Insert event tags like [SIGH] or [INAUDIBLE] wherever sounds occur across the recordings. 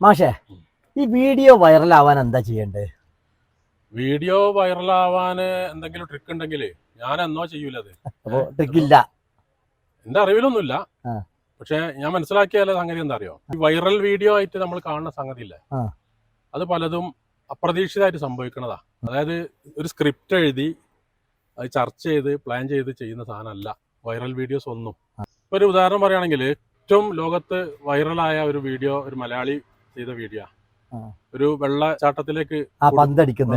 മാഷേ ഈ വീഡിയോ വൈറലാവാൻ എന്താ ചെയ്യണ്ടേ? വീഡിയോ വൈറലാവാൻ എന്തെങ്കിലും ട്രിക്ക് ഉണ്ടെങ്കിൽ ഞാൻ എന്നോ ചെയ്യൂല അത്. അപ്പോ ട്രിക്കില്ല എന്റെ അറിവിലൊന്നുമില്ല. പക്ഷെ ഞാൻ മനസ്സിലാക്കിയാലേ സംഗതി എന്താ അറിയോ ഈ വൈറൽ വീഡിയോ ആയിട്ട് നമ്മൾ കാണുന്ന സംഗതി ഇല്ലേ അത് പലതും അപ്രതീക്ഷിതമായിട്ട് സംഭവിക്കുന്നതാ. അതായത് ഒരു സ്ക്രിപ്റ്റ് എഴുതി അത് ചർച്ച ചെയ്ത് പ്ലാൻ ചെയ്ത് ചെയ്യുന്ന സാധനമല്ല വൈറൽ വീഡിയോസ് ഒന്നും. ഇപ്പൊ ഒരു ഉദാഹരണം പറയുകയാണെങ്കിൽ ഏറ്റവും ലോകത്ത് വൈറലായ ഒരു വീഡിയോ ഒരു മലയാളി ചെയ്ത വീഡിയോ ഒരു വെള്ളച്ചാട്ടത്തിലേക്ക് പന്തടിക്കുന്ന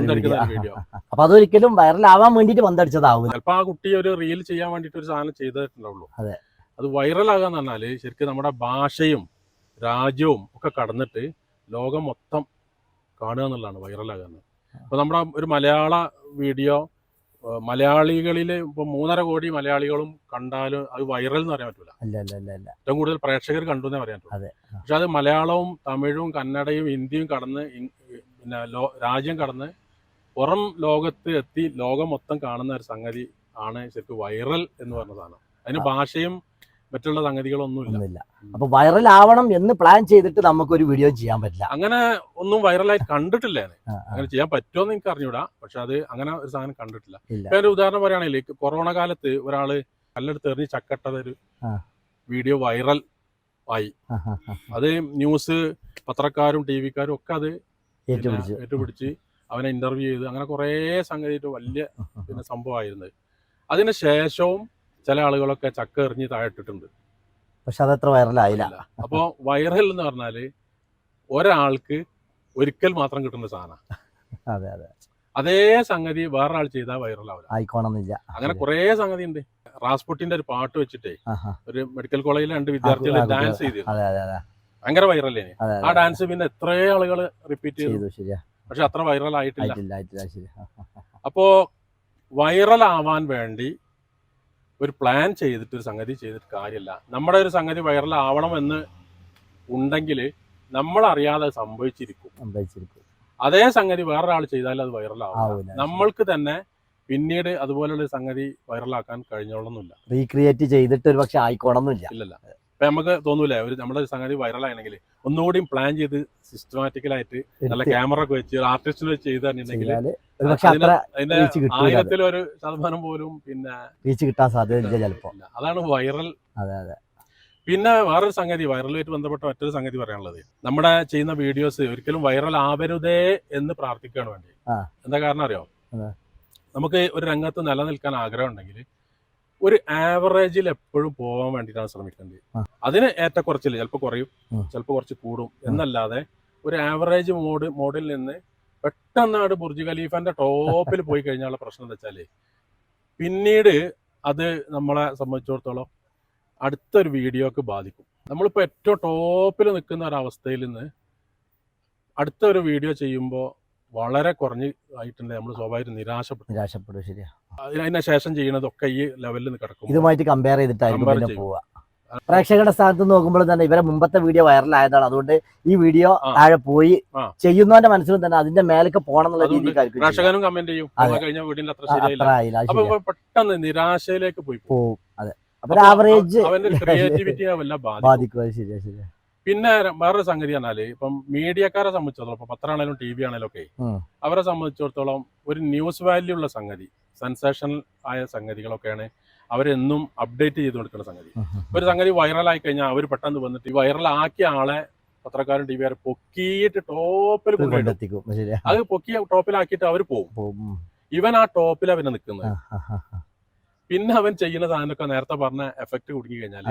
വീഡിയോ [LAUGHS] അപ്പൊ അതൊരിക്കലും വൈറലാവാൻ വേണ്ടിട്ട് പന്തടിച്ചതാവും ചിലപ്പോ ആ കുട്ടി ഒരു റീൽ ചെയ്യാൻ വേണ്ടിട്ട് ഒരു സാധനം ചെയ്തിട്ടുണ്ടാവുള്ളൂ. അതെ. അത് വൈറലാകാന്ന് പറഞ്ഞാൽ ശരിക്കും നമ്മുടെ ഭാഷയും രാജ്യവും ഒക്കെ കടന്നിട്ട് ലോകം മൊത്തം കാണുക എന്നുള്ളതാണ് വൈറലാകുന്നത് അപ്പൊ നമ്മുടെ ഒരു മലയാള വീഡിയോ മലയാളികളിൽ ഇപ്പൊ മൂന്നര കോടി മലയാളികളും കണ്ടാലും അത് വൈറൽ എന്ന് പറയാൻ പറ്റൂല. അല്ല അല്ല അല്ല അല്ല. ഏറ്റവും കൂടുതൽ പ്രേക്ഷകർ കണ്ടു എന്നേ പറയാൻ പറ്റൂ. അതെ. പക്ഷെ അത് മലയാളവും തമിഴും കന്നഡയും ഹിന്ദിയും കടന്ന് പിന്നെ രാജ്യം കടന്ന് പുറം ലോകത്ത് എത്തി ലോകം മൊത്തം കാണുന്ന ഒരു സംഗതി ആണ് ശരിക്കും വൈറൽ എന്ന് പറഞ്ഞതാണ്. അതിന് ഭാഷയും മറ്റുള്ള സംഗതികളൊന്നും ഇല്ല അപ്പൊ വൈറൽ ആവണം എന്ന് പ്ലാൻ ചെയ്തിട്ട് നമുക്ക് ഒരു വീഡിയോ ചെയ്യാൻ പറ്റില്ല. അങ്ങനെ ഒന്നും വൈറലായി കണ്ടിട്ടില്ല അങ്ങനെ ചെയ്യാൻ പറ്റുമെന്ന് എനിക്ക് അറിഞ്ഞൂടാ. പക്ഷെ അത് അങ്ങനെ ഒരു സാധനം കണ്ടിട്ടില്ല. ഒരു ഉദാഹരണം പറയുകയാണെങ്കിൽ കൊറോണ കാലത്ത് ഒരാൾ കല്ലെടുത്ത് എറിഞ്ഞ് ചക്കട്ടതൊരു വീഡിയോ വൈറൽ ആയി. അത് ന്യൂസ് പത്രക്കാരും ടി വിക്കാരും ഒക്കെ അത് ഏറ്റുപിടിച്ച്. അവനെ ഇന്റർവ്യൂ ചെയ്ത് അങ്ങനെ കുറേ സംഗതിയിട്ട് വലിയ പിന്നെ സംഭവമായിരുന്നത് അതിന് ശേഷവും ചില ആളുകളൊക്കെ ചക്ക എറിഞ്ഞ് താഴെട്ടിട്ടുണ്ട്. പക്ഷെ അതത്ര വൈറലായില്ല. അപ്പോൾ വൈറൽ എന്ന് പറഞ്ഞാൽ ഒരാൾക്ക് ഒരിക്കൽ മാത്രം കിട്ടുന്ന സാധനം. അതെ അതെ. അതേ സംഗതി വേറൊരാൾ ചെയ്താൽ വൈറലാവില്ല ആയിക്കോണമെന്നില്ല അങ്ങനെ കുറേ സംഗതി ഉണ്ട് റാസ്പുട്ടിന്റെ ഒരു പാട്ട് വെച്ചിട്ടേ. ഒരു മെഡിക്കൽ കോളേജിലെ രണ്ട് വിദ്യാർത്ഥികൾ ഡാൻസ് അതെ ഭയങ്കര വൈറലേ. ആ ഡാൻസ് പിന്നെ എത്ര ആളുകൾ റിപ്പീറ്റ് ചെയ്തു. ചെയ്തു പക്ഷെ അത്ര വൈറൽ ആയിട്ടില്ല. അപ്പോ വൈറൽ ആവാൻ വേണ്ടി ഒരു പ്ലാൻ ചെയ്തിട്ട് ഒരു സംഗതി ചെയ്തിട്ട് കാര്യമില്ല. നമ്മുടെ ഒരു സംഗതി വൈറലാവണമെന്ന് എന്ന് ഉണ്ടെങ്കിൽ നമ്മളറിയാതെ സംഭവിച്ചിരിക്കും. സംഭവിച്ചിരിക്കും. അതേ സംഗതി വേറൊരാൾ ചെയ്താൽ അത് വൈറലാവും നമ്മൾക്ക് തന്നെ പിന്നീട് അതുപോലുള്ള സംഗതി വൈറലാക്കാൻ കഴിഞ്ഞോളന്നില്ല റീക്രിയേറ്റ് ചെയ്തിട്ട് ഒരു പക്ഷെ ആയിക്കോണമെന്നില്ല ഇല്ലല്ല. ഇപ്പൊ നമുക്ക് തോന്നൂലേ ഒരു നമ്മുടെ ഒരു സംഗതി വൈറലാണെങ്കിൽ ഒന്നുകൂടി പ്ലാൻ ചെയ്ത് സിസ്റ്റമാറ്റിക്കലായിട്ട് നല്ല ക്യാമറ ഒക്കെ വെച്ച് ആർട്ടിസ്റ്റിൽ വെച്ച് ചെയ്തിട്ടുണ്ടെങ്കിൽ ചെയ്താൽ ഒരു ശതമാനം പോലും പിന്നെ റീച്ച് കിട്ടാൻ സാധ്യത അതാണ് വൈറൽ അതെ അതെ. പിന്നെ വേറൊരു സംഗതി വൈറലുമായിട്ട് ബന്ധപ്പെട്ട മറ്റൊരു സംഗതി പറയാനുള്ളത്. നമ്മുടെ ചെയ്യുന്ന വീഡിയോസ് ഒരിക്കലും വൈറൽ ആവരുതേ എന്ന് പ്രാർത്ഥിക്കുകയാണ് വേണ്ടി എന്താ കാരണം അറിയോ? നമുക്ക് ഒരു രംഗത്ത് നിലനിൽക്കാൻ ആഗ്രഹം ഉണ്ടെങ്കിൽ ഒരു ആവറേജിൽ എപ്പോഴും പോകാൻ വേണ്ടിയിട്ടാണ് ശ്രമിക്കേണ്ടത്. അതിന് ഏറ്റക്കുറച്ചിൽ ചിലപ്പോൾ കുറയും. ചിലപ്പോൾ കുറച്ച് കൂടും എന്നല്ലാതെ ഒരു ആവറേജ് മോഡ് മോഡിൽ നിന്ന് പെട്ടെന്നാണ് ബുർജ് ഖലീഫന്റെ ടോപ്പിൽ പോയി കഴിഞ്ഞാലുള്ള പ്രശ്നം എന്താ വെച്ചാൽ പിന്നീട് അത് നമ്മളെ സംബന്ധിച്ചിടത്തോളം അടുത്തൊരു വീഡിയോക്ക് ബാധിക്കും. നമ്മളിപ്പോൾ ഏറ്റവും ടോപ്പിൽ നിൽക്കുന്ന ഒരവസ്ഥയിൽ നിന്ന് അടുത്തൊരു വീഡിയോ ചെയ്യുമ്പോൾ വളരെ കുറഞ്ഞ് ആയിട്ടുണ്ട്. നമ്മൾ സ്വാഭാവികം നിരാശപ്പെട്ടു നിരാശപ്പെടും ശരിയാ. അതിന് ശേഷം ചെയ്യുന്നതൊക്കെ ഈ ലെവലിൽ കിടക്കും ഇതുമായിട്ട് കമ്പയർ ചെയ്തിട്ടായിരിക്കും പിന്നെ പോവുക. പ്രേക്ഷകരുടെ സ്ഥാനത്ത് നോക്കുമ്പോൾ തന്നെ ഇവരെ മുമ്പത്തെ വീഡിയോ വൈറലായതാണ് അതുകൊണ്ട് ഈ വീഡിയോ താഴെ പോയി ചെയ്യുന്നവന്റെ മനസ്സിലും തന്നെ അതിന്റെ മേലൊക്കെ പോകണം എന്നുള്ള രീതിക്കായിരിക്കും പ്രേക്ഷകനും കമന്റ് ചെയ്യും. കഴിഞ്ഞ വീടിന്റെ അത്ര ശരിയായില്ല. പെട്ടെന്ന് നിരാശയിലേക്ക് പോയി പോകും. അതെ. അപ്പൊ ആവറേജ് [LAUGHS] ബാധിക്കും. ശരിയാ ശരിയാ. പിന്നെ വേറൊരു സംഗതി പറഞ്ഞാൽ ഇപ്പം മീഡിയക്കാരെ സംബന്ധിച്ചിടത്തോളം ഇപ്പൊ പത്രമാണേലും ടി വി ആണേലും ഒക്കെ അവരെ സംബന്ധിച്ചിടത്തോളം ഒരു ന്യൂസ് വാല്യൂ ഉള്ള സംഗതി സെൻസേഷണൽ ആയ സംഗതികളൊക്കെയാണ് അവരെന്നും അപ്ഡേറ്റ് ചെയ്ത് കൊടുക്കുന്ന സംഗതി. ഒരു സംഗതി വൈറലായി കഴിഞ്ഞാൽ അവർ പെട്ടെന്ന് വന്നിട്ട് ഈ വൈറലാക്കിയ ആളെ പത്രക്കാരും ടി വിക്കാരും പൊക്കിയിട്ട് ടോപ്പിൽ കൊണ്ടെത്തിക്കും അത് പൊക്കി ടോപ്പിലാക്കിയിട്ട് അവർ പോകും ഇവൻ ആ ടോപ്പിൽ അവനെ നിൽക്കുന്നത്. പിന്നെ അവൻ ചെയ്യുന്ന സാധനമൊക്കെ നേരത്തെ പറഞ്ഞ എഫക്ട് കുടുങ്ങി കഴിഞ്ഞാൽ.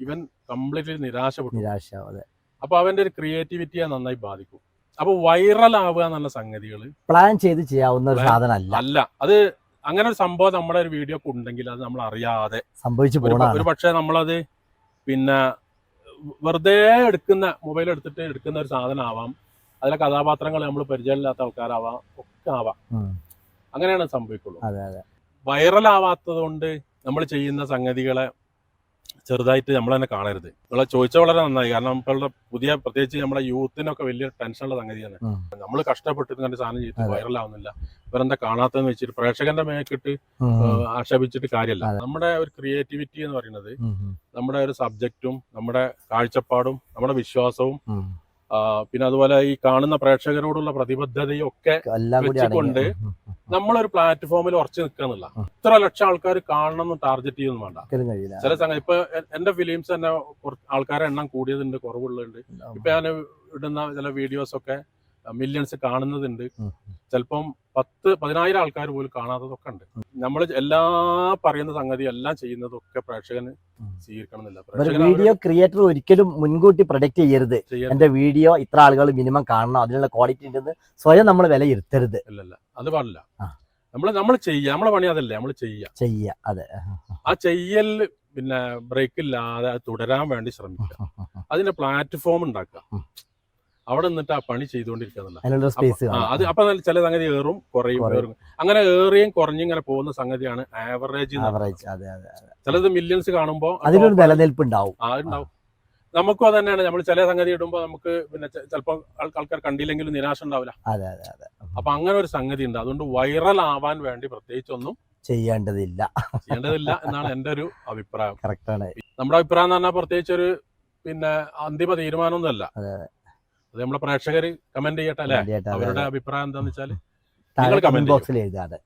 ഇവൻ കംപ്ലീറ്റ്ലി നിരാശപ്പെട്ടു. നിരാശ അതെ. അപ്പൊ അവന്റെ ഒരു ക്രിയേറ്റിവിറ്റിയെ നന്നായി ബാധിക്കും. അപ്പൊ വൈറൽ ആവുക എന്നുള്ള സംഗതികൾ പ്ലാൻ ചെയ്ത് ചെയ്യാവുന്ന ഒരു സാധനമല്ല. അല്ല. അത് അങ്ങനെ ഒരു സംഭവം നമ്മുടെ ഒരു വീഡിയോ ഒക്കെ ഉണ്ടെങ്കിൽ അത് നമ്മൾ അറിയാതെ സംഭവിച്ചു ഒരു പക്ഷേ നമ്മളത് പിന്നെ വെറുതെ എടുക്കുന്ന മൊബൈൽ എടുത്തിട്ട് എടുക്കുന്ന ഒരു സാധനം ആവാം അതിലെ കഥാപാത്രങ്ങൾ നമ്മൾ പരിചയമില്ലാത്ത ആൾക്കാരാവാം ഒക്കെ ആവാം. അങ്ങനെയാണ് സംഭവിക്കുള്ളൂ. വൈറൽ ആവാത്തത് കൊണ്ട് നമ്മൾ ചെയ്യുന്ന സംഗതികളെ ചെറുതായിട്ട് നമ്മൾ തന്നെ കാണരുത്. നിങ്ങളെ ചോദിച്ച വളരെ നന്നായി. കാരണം നമ്മളുടെ പുതിയ പ്രത്യേകിച്ച് നമ്മുടെ യൂത്തിനൊക്കെ വലിയ ടെൻഷനുള്ള സംഗതിയാണ്. നമ്മൾ കഷ്ടപ്പെട്ടിട്ട് കണ്ട് സാധനം ചെയ്തിട്ട് വൈറലാവുന്നില്ല. വൈറൽ ആവുന്നില്ല ഇവരെന്താ കാണാത്തതെന്ന് വെച്ചിട്ട് പ്രേക്ഷകന്റെ മേക്കിട്ട് ആക്ഷേപിച്ചിട്ട് കാര്യമല്ല നമ്മുടെ ഒരു ക്രിയേറ്റിവിറ്റി എന്ന് പറയുന്നത് നമ്മുടെ ഒരു സബ്ജക്റ്റും നമ്മുടെ കാഴ്ചപ്പാടും നമ്മുടെ വിശ്വാസവും പിന്നെ അതുപോലെ ഈ കാണുന്ന പ്രേക്ഷകരോടുള്ള പ്രതിബദ്ധതയും ഒക്കെ വെച്ചുകൊണ്ട് നമ്മളൊരു പ്ലാറ്റ്ഫോമിൽ ഉറച്ചു നിൽക്കണമെന്നില്ല ഇത്ര ലക്ഷം ആൾക്കാർ കാണണം എന്ന് ടാർഗറ്റ് ചെയ്യുന്നു വേണ്ട ചില സംഗതി ഇപ്പൊ എന്റെ ഫിലിംസ് തന്നെ ആൾക്കാരെ എണ്ണം കൂടിയതുണ്ട് കുറവുള്ളതുണ്ട്. ഇപ്പൊ ഞാൻ ഇടുന്ന ചില വീഡിയോസ് ഒക്കെ മില്യൺസ് കാണുന്നതുണ്ട്. ചിലപ്പം പത്ത് പതിനായിരം ആൾക്കാർ പോലും കാണാത്തതൊക്കെ ഉണ്ട്. നമ്മൾ എല്ലാ പറയുന്ന സംഗതി എല്ലാം ചെയ്യുന്നതൊക്കെ പ്രേക്ഷകന് സ്വീകരിക്കണമെന്നില്ല. സ്വീകരിക്കണം വീഡിയോ ക്രിയേറ്റർ ഒരിക്കലും മുൻകൂട്ടി പ്രൊഡക്റ്റ് ചെയ്യരുത്. എന്റെ വീഡിയോ ഇത്ര ആളുകൾ മിനിമം കാണണം അതിനുള്ള ക്വാളിറ്റി ഉണ്ടെന്ന് സ്വയം നമ്മൾ വിലയിരുത്തരുത്. ഇല്ലല്ല അത് പാടില്ല. നമ്മൾ നമ്മൾ ചെയ്യുക. നമ്മളെ പണി അതല്ലേ. നമ്മൾ ചെയ്യുക. ചെയ്യുക. അതെ. ആ ചെയ്യൽ പിന്നെ ബ്രേക്ക് ഇല്ലാതെ അത് തുടരാൻ വേണ്ടി ശ്രമിക്കുക. [LAUGHS] അതിന്റെ പ്ലാറ്റ്ഫോം ഉണ്ടാക്കുക. അവിടെ നിന്നിട്ട് ആ പണി ചെയ്തുകൊണ്ടിരിക്കുന്നുണ്ട് സ്പേസ് അത് അപ്പൊ നല്ല ചില സംഗതി ഏറും കുറയും. ഏറും. അങ്ങനെ ഏറിയും കുറഞ്ഞും ഇങ്ങനെ പോകുന്ന സംഗതിയാണ് ആവറേജ് ചിലത് മില്യൺസ് കാണുമ്പോൾ അതിനൊരു നിലനിൽപ്പ് ഉണ്ടാവും ആ ഉണ്ടാവും. നമുക്കും അത് തന്നെയാണ്. നമ്മൾ ചില സംഗതി ഇടുമ്പോൾ നമുക്ക് പിന്നെ ചിലപ്പോൾ ആൾക്കാർ കണ്ടില്ലെങ്കിലും നിരാശ ഉണ്ടാവില്ല. അപ്പൊ അങ്ങനെ ഒരു സംഗതി ഉണ്ട്. അതുകൊണ്ട് വൈറൽ ആവാൻ വേണ്ടി പ്രത്യേകിച്ചൊന്നും ചെയ്യേണ്ടതില്ല. ചെയ്യേണ്ടതില്ല എന്നാണ് എന്റെ ഒരു അഭിപ്രായം. നമ്മുടെ അഭിപ്രായം എന്ന് പറഞ്ഞാൽ പ്രത്യേകിച്ച് ഒരു പിന്നെ അന്തിമ തീരുമാനമൊന്നുമല്ല. അതെ, നമ്മളെ പ്രേക്ഷകർ കമന്റ് ചെയ്യട്ടെ അല്ലെ? അവരുടെ അഭിപ്രായം എന്താന്ന് വെച്ചാൽ നിങ്ങൾ കമന്റ് ബോക്സിൽ എഴുതാതെ